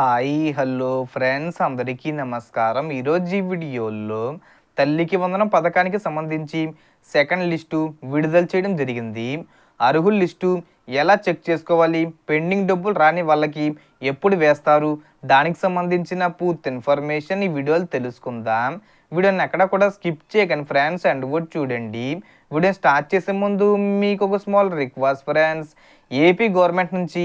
Hi hello friends. అందరికీ నమస్కారం. ఈరోజు ఈ వీడియోలో తల్లికి వందనం పథకానికి సంబంధించి సెకండ్ లిస్టు విడుదల చేయడం జరిగింది. అర్హుల లిస్టు ఎలా చెక్ చేసుకోవాలి? పెండింగ్ డబ్బులు రాని వాళ్ళకి ఎప్పుడు వేస్తారు? దానికి సంబంధించిన పూర్తి ఇన్ఫర్మేషన్ ఈ వీడియోలో తెలుసుకుందాం. వీడియోని ఎక్కడ కూడా స్కిప్ చేయకండి ఫ్రెండ్స్ అండ్ కూడా చూడండి. వీడియో స్టార్ట్ చేసే ముందు మీకు ఒక small request friends. AP government నుంచి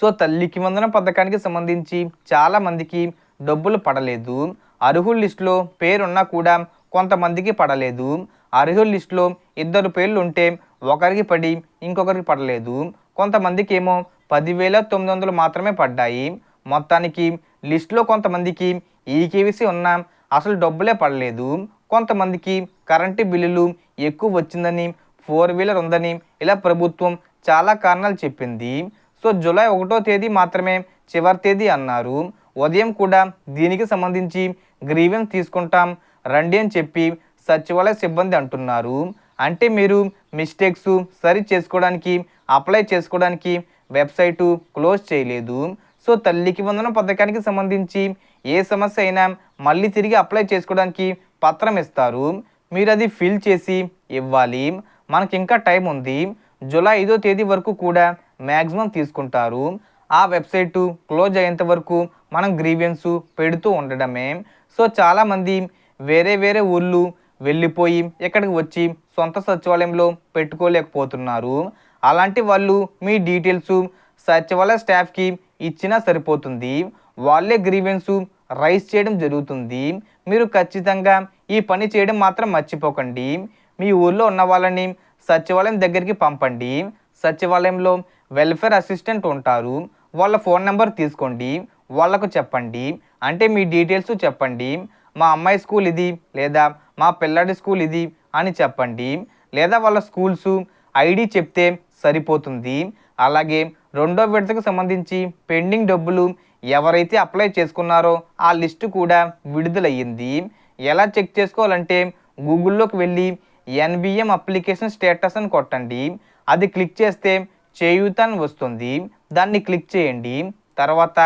సో తల్లికి వందన పథకానికి సంబంధించి చాలామందికి డబ్బులు పడలేదు. అర్హుల లిస్టులో పేరున్నా కూడా కొంతమందికి పడలేదు. అర్హుల లిస్టులో ఇద్దరు పేర్లు ఉంటే ఒకరికి పడి ఇంకొకరికి పడలేదు. కొంతమందికి ఏమో పదివేల తొమ్మిది వందలు మాత్రమే పడ్డాయి. మొత్తానికి లిస్టులో కొంతమందికి ఈకేవీసీ ఉన్నా అసలు డబ్బులే పడలేదు. కొంతమందికి కరెంటు బిల్లులు ఎక్కువ వచ్చిందని ఫోర్ వీలర్ ఉందని ఇలా ప్రభుత్వం చాలా కారణాలు చెప్పింది. సో జూలై ఒకటో తేదీ మాత్రమే చివరి తేదీ అన్నారు. ఉదయం కూడా దీనికి సంబంధించి గ్రీవెన్స్ తీసుకుంటాం రండి అని చెప్పి సచివాలయ సిబ్బంది అంటున్నారు. అంటే మీరు మిస్టేక్స్ సరి చేసుకోవడానికి అప్లై చేసుకోవడానికి వెబ్సైటు క్లోజ్ చేయలేదు. సో తల్లికి వందన పథకానికి సంబంధించి ఏ సమస్య అయినా మళ్ళీ తిరిగి అప్లై చేసుకోవడానికి పత్రం ఇస్తారు. మీరు అది ఫిల్ చేసి ఇవ్వాలి. మనకి ఇంకా టైం ఉంది. జూలై ఐదో తేదీ వరకు కూడా మ్యాక్సిమం తీసుకుంటారు. ఆ వెబ్సైటు క్లోజ్ అయ్యేంత వరకు మనం గ్రీవియన్స్ పెడుతూ ఉండడమే. సో చాలామంది వేరే వేరే ఊళ్ళు వెళ్ళిపోయి ఇక్కడికి వచ్చి సొంత సచివాలయంలో పెట్టుకోలేకపోతున్నారు. అలాంటి వాళ్ళు మీ డీటెయిల్స్ సచివాలయ స్టాఫ్కి ఇచ్చినా సరిపోతుంది. వాళ్ళే గ్రీవెన్స్ రైస్ చేయడం జరుగుతుంది. మీరు ఖచ్చితంగా ఈ పని చేయడం మాత్రం మర్చిపోకండి. మీ ఊర్లో ఉన్న వాళ్ళని సచివాలయం దగ్గరికి పంపండి. సచివాలయంలో వెల్ఫేర్ అసిస్టెంట్ ఉంటారు. వాళ్ళ ఫోన్ నెంబర్ తీసుకోండి. వాళ్ళకు చెప్పండి. అంటే మీ డీటెయిల్స్ చెప్పండి. మా అమ్మాయి స్కూల్ ఇది లేదా మా పిల్లాడి స్కూల్ ఇది అని చెప్పండి. లేదా వాళ్ళ స్కూల్స్ ఐడి చెప్తే సరిపోతుంది. అలాగే రెండో విడతకు సంబంధించి పెండింగ్ డబ్బులు ఎవరైతే అప్లై చేసుకున్నారో ఆ లిస్టు కూడా విడుదలయ్యింది. ఎలా చెక్ చేసుకోవాలంటే గూగుల్లోకి వెళ్ళి ఎన్బిఎం అప్లికేషన్ స్టేటస్ అని కొట్టండి. అది క్లిక్ చేస్తే చేయూత అని వస్తుంది. దాన్ని క్లిక్ చేయండి. తర్వాత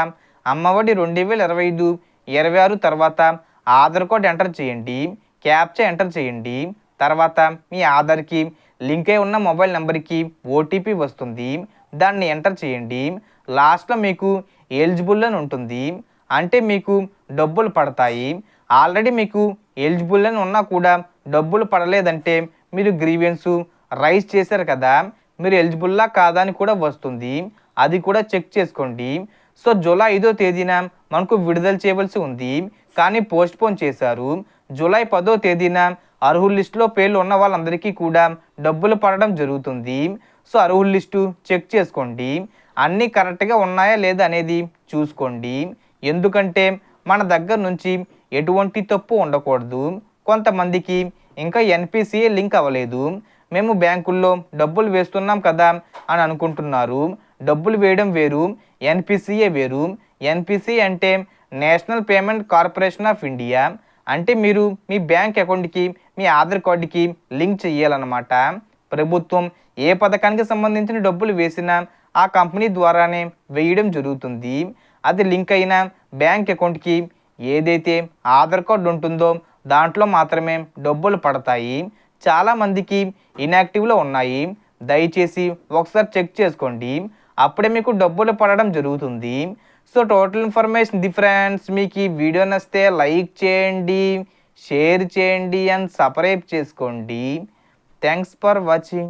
అమ్మఒడి రెండు వేల ఇరవై ఐదు ఇరవై ఆరు తర్వాత ఆధార్ కార్డ్ ఎంటర్ చేయండి. క్యాప్చా ఎంటర్ చేయండి. తర్వాత మీ ఆధార్కి లింక్ అయి ఉన్న మొబైల్ నెంబర్కి ఓటీపీ వస్తుంది. దాన్ని ఎంటర్ చేయండి. లాస్ట్లో మీకు ఎలిజిబుల్ అని ఉంటుంది. అంటే మీకు డబ్బులు పడతాయి. ఆల్రెడీ మీకు ఎలిజిబుల్ అని ఉన్నా కూడా డబ్బులు పడలేదంటే మీరు గ్రీవెన్సు రైజ్ చేశారు కదా. మీరు ఎలిజిబుల్లా కాదా అని కూడా వస్తుంది. అది కూడా చెక్ చేసుకోండి. సో జూలై ఐదో తేదీన మనకు విడుదల చేయవలసి ఉంది. కానీ పోస్ట్ పోన్ చేశారు. జూలై పదో తేదీన అర్హుల లిస్టులో పేర్లు ఉన్న వాళ్ళందరికీ కూడా డబ్బులు పడడం జరుగుతుంది. సో అర్హుల లిస్టు చెక్ చేసుకోండి. అన్నీ కరెక్ట్గా ఉన్నాయా లేదా అనేది చూసుకోండి. ఎందుకంటే మన దగ్గర నుంచి ఎటువంటి తప్పు ఉండకూడదు. కొంతమందికి ఇంకా ఎన్పిసిఏ లింక్ అవ్వలేదు. మేము బ్యాంకుల్లో డబ్బులు వేస్తున్నాం కదా అని అనుకుంటున్నారు. డబ్బులు వేయడం వేరు ఎన్పిసిఏ వేరు. ఎన్పిసి అంటే national payment corporation of India. అంటే మీరు మీ బ్యాంక్ అకౌంట్కి మీ ఆధార్ కార్డుకి లింక్ చేయాలన్నమాట. ప్రభుత్వం ఏ పథకానికి సంబంధించిన డబ్బులు వేసినా ఆ కంపెనీ ద్వారానే వేయడం జరుగుతుంది. అది లింక్ అయిన బ్యాంక్ అకౌంట్కి ఏదైతే ఆధార్ కార్డు ఉంటుందో దాంట్లో మాత్రమే డబ్బులు పడతాయి. చాలామందికి ఇన్యాక్టివ్లో ఉన్నాయి. దయచేసి ఒకసారి చెక్ చేసుకోండి. అప్పుడే మీకు డబ్బులు పడడం జరుగుతుంది. సో టోటల్ ఇన్ఫర్మేషన్ డిఫరెన్స్ మీకు ఈ వీడియో నచ్చితే లైక్ చేయండి షేర్ చేయండి అండ్ సబ్స్క్రైబ్ చేసుకోండి. Thanks for watching